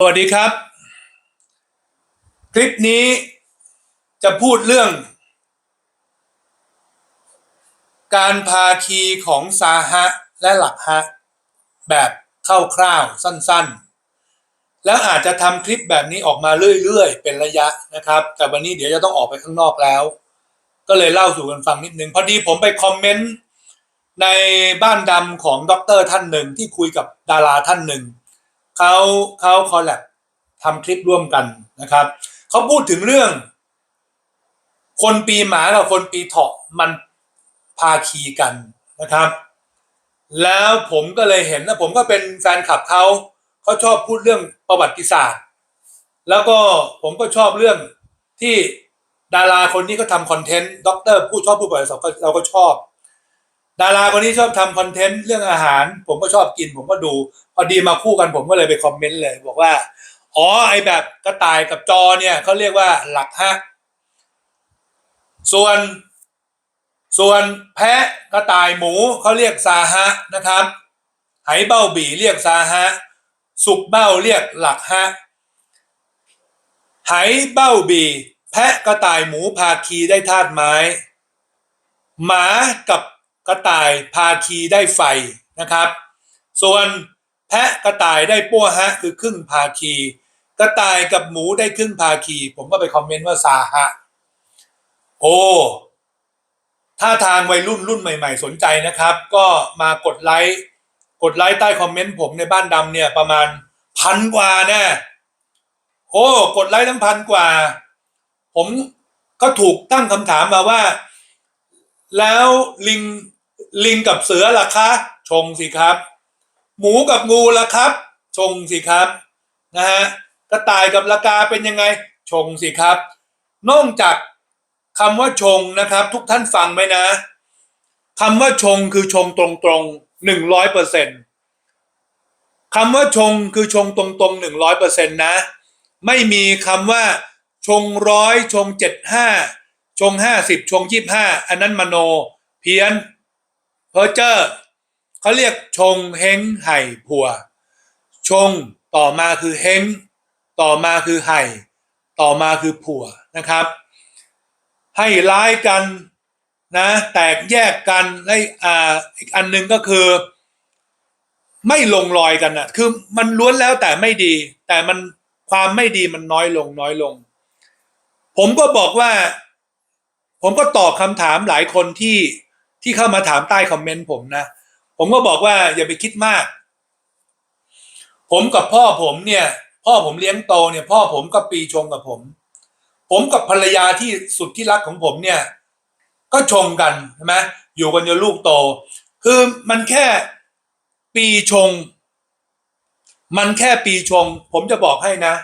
สวัสดีครับ คลิปนี้จะพูดเรื่อง การพาคีของซาฮะและหลักฮะ แบบคร่าวๆสั้นๆ แล้วอาจจะทำคลิปแบบนี้ออกมาเรื่อยๆ เป็นระยะนะครับ แต่วันนี้เดี๋ยวจะต้องออกไปข้างนอกแล้ว ก็เลยเล่าสู่กันฟังนิดนึง พอดีผมไปคอมเมนต์ในบ้านดำของด็อกเตอร์ท่านหนึ่งที่คุยกับดาราท่านหนึ่ง เขาเขาคอลแลบทำคลิปร่วมกันนะครับเขาพูดถึงเรื่อง คนปีหมากับคนปีเถาะมันพาคีกันนะครับ แล้วผมก็เลยเห็นนะผมก็เป็นแฟนคลับเขาเขาชอบพูดเรื่องประวัติศาสตร์ แล้วก็ผมก็ชอบเรื่องที่ดาราคนนี้ก็ทำคอนเทนต์ด็อกเตอร์ผู้ชอบผู้บริสุทธิ์เราก็ชอบ ดาราคนนี้ชอบทำคอนเทนต์เรื่องอาหาร ผมก็ชอบกิน ผมก็ดู พอดีมาคู่กันผมก็เลยไปคอมเมนต์เลย บอกว่า อ๋อไอแบบกระต่ายกับจอเนี่ยเขาเรียกว่าหลักฮะส่วน ส่วนแพะกระต่ายหมูเขาเรียกซาฮะนะครับไหเบ้าบีเรียกซาฮะสุกเบ้าเรียกหลักฮะไหเบ้าบี แพะกระต่ายหมูพาคีได้ธาตุไม้ หมากับ กระต่ายพาคีได้ไฟนะครับ ส่วนแพะกระต่ายได้ปั้วฮะคือครึ่งพาคี กระต่ายกับหมูได้ครึ่งพาคี ผมก็ไปคอมเมนต์ว่าซาฮะโอ้ถ้าทางวัยรุ่นรุ่นใหม่ ๆ สนใจนะครับ ก็มากดไลค์กดไลค์ใต้คอมเมนต์ผมในบ้านดำเนี่ยประมาณพันกว่าแน่โอ้กดไลค์ทั้งพันกว่า ผมก็ถูกตั้งคำถามมาว่า แล้วลิง ลิงกับเสือล่ะคะ ชงสิครับ หมูกับงูล่ะครับ ชงสิครับนะฮะกระต่ายกับละกาเป็นยังไง ชงสิครับ นอกจากคำว่าชงนะครับ ทุกท่านฟังไหมนะคำว่าชงคือชงตรงๆหนึ่งร้อยเปอร์เซ็นต์คำว่าชงคือชงตรงๆหนึ่งร้อยเปอร์เซ็นต์นะ ไม่มีคำว่า ชงร้อยชงเจ็ดห้าชงห้าสิบชงยี่ห้าอันนั้นมโนเพี้ยน เพอเจอร์เขาเรียกชงเฮงไห่ผัว ชงต่อมาคือเฮงต่อมาคือไห่ ต่อมาคือผัวนะครับ ให้ร้ายกันนะแตกแยกกันและอ่าอีกอันหนึ่งก็คือ ไม่ลงรอยกันนะคือมันล้วนแล้วแต่ไม่ดี แต่มันความไม่ดีมันน้อยลงน้อยลง ผมก็บอกว่า ผมก็ตอบคำถามหลายคนที่ ที่เข้ามาถามใต้คอมเมนต์ผมนะ ผมก็บอกว่าอย่าไปคิดมาก ผมกับพ่อผมเนี่ย พ่อผมเลี้ยงโตเนี่ย พ่อผมก็ปีชงกับผม ผมกับภรรยาที่สุดที่รักของผมเนี่ย ก็ชงกันใช่ไหมอยู่กันจนลูกโต คือมันแค่ปีชง มันแค่ปีชง ผมจะบอกให้นะ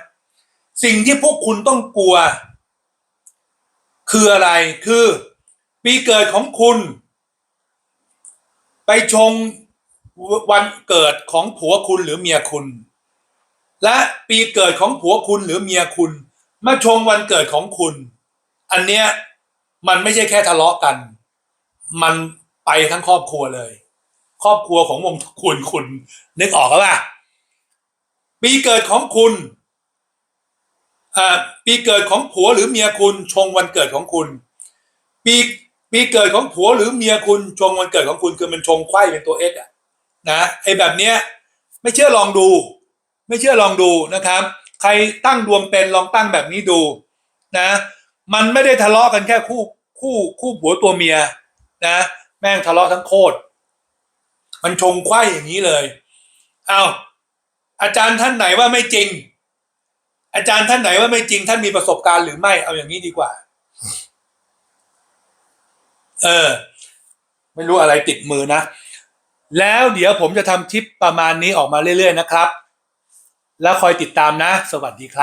สิ่งที่พวกคุณต้องกลัว คืออะไรคือ ปีเกิดของคุณ ไปชงวันเกิดของผัวคุณหรือเมียคุณ และปีเกิดของผัวคุณหรือเมียคุณ มาชงวันเกิดของคุณ อันเนี้ยมันไม่ใช่แค่ทะเลาะกัน มันไปทั้งครอบครัวเลย ครอบครัวของวงคุณคุณ นึกออกแล้วป่ะปีเกิดของคุณอ่าปีเกิดของผัวหรือเมียคุณชงวันเกิดของคุณ ปี ปีเกิดของผัวหรือเมียคุณชงวันเกิดของคุณคือมันชงไขว้เป็นตัวเอ็กอะนะไอ้แบบเนี้ยไม่เชื่อลองดู ไม่เชื่อลองดูนะครับ ใครตั้งดวงเป็นลองตั้งแบบนี้ดูนะ มันไม่ได้ทะเลาะกันแค่คู่คู่คู่ผัวตัวเมียนะแม่งทะเลาะทั้งโคตรมันชงไขว้อย่างนี้เลยเอาอาจารย์ท่านไหนว่าไม่จริง อาจารย์ท่านไหนว่าไม่จริงท่านมีประสบการณ์หรือไม่เอาอย่างนี้ดีกว่า เออ ไม่รู้อะไรติดมือนะ แล้วเดี๋ยวผมจะทำคลิปประมาณนี้ออกมาเรื่อยๆนะครับ แล้วคอยติดตามนะ สวัสดีครับ